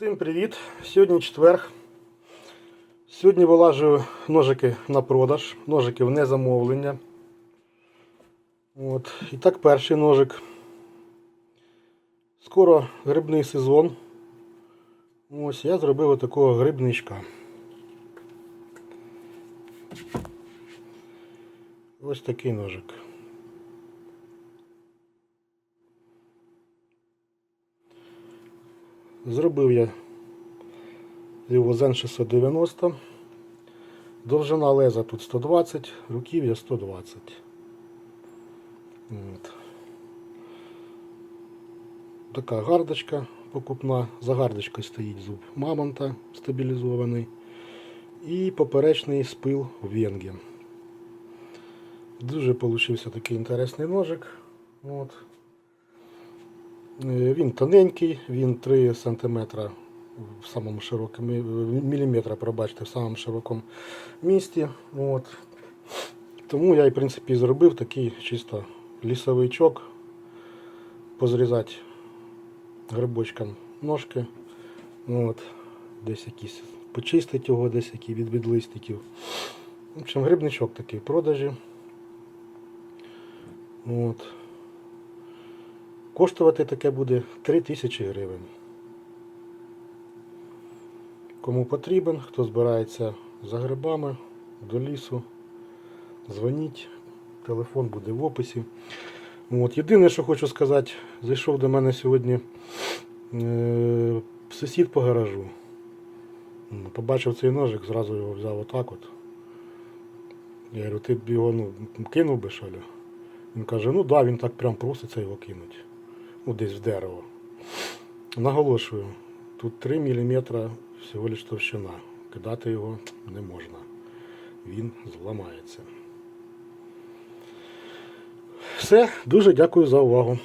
Всім привіт! Сьогодні четверг. Сьогодні вилажую ножики на продаж, ножики в незамовлення. От. І так, перший ножик. Скоро грибний сезон. Ось я зробив такого грибничка. Ось такий ножик. Зробив я його Zen 690. Довжина леза тут 120, руків'я 120. От. Така гардочка покупна. За гардочкою стоїть зуб мамонта стабілізований. І поперечний спил венги. Дуже получився такий інтересний ножик. От. Е, Він тоненький, він 3 см в самому широкому міліметра, пробачте, в самому широкому місті. От. Тому я в принципі зробив такий чисто лісовичок, позрізати грибочком ножки. От. Десь якісь почистити його, десь які від, від листиків. В общем, грибничок такий в продажі. От. Коштувати таке буде 3000 гривень. Кому потрібен, хто збирається за грибами до лісу, дзвоніть, телефон буде в описі. От. Єдине, що хочу сказати, зайшов до мене сьогодні е- сусід по гаражу. Побачив цей ножик, зразу його взяв отак от. Я говорю, ти б його ну, кинув би ли? Він каже, ну да, він так прям проситься його кинуть. Ну, десь в дерево. Наголошую, тут 3 мм всього лиш товщина. Кидати його не можна. Він зламається. Все, дуже дякую за увагу.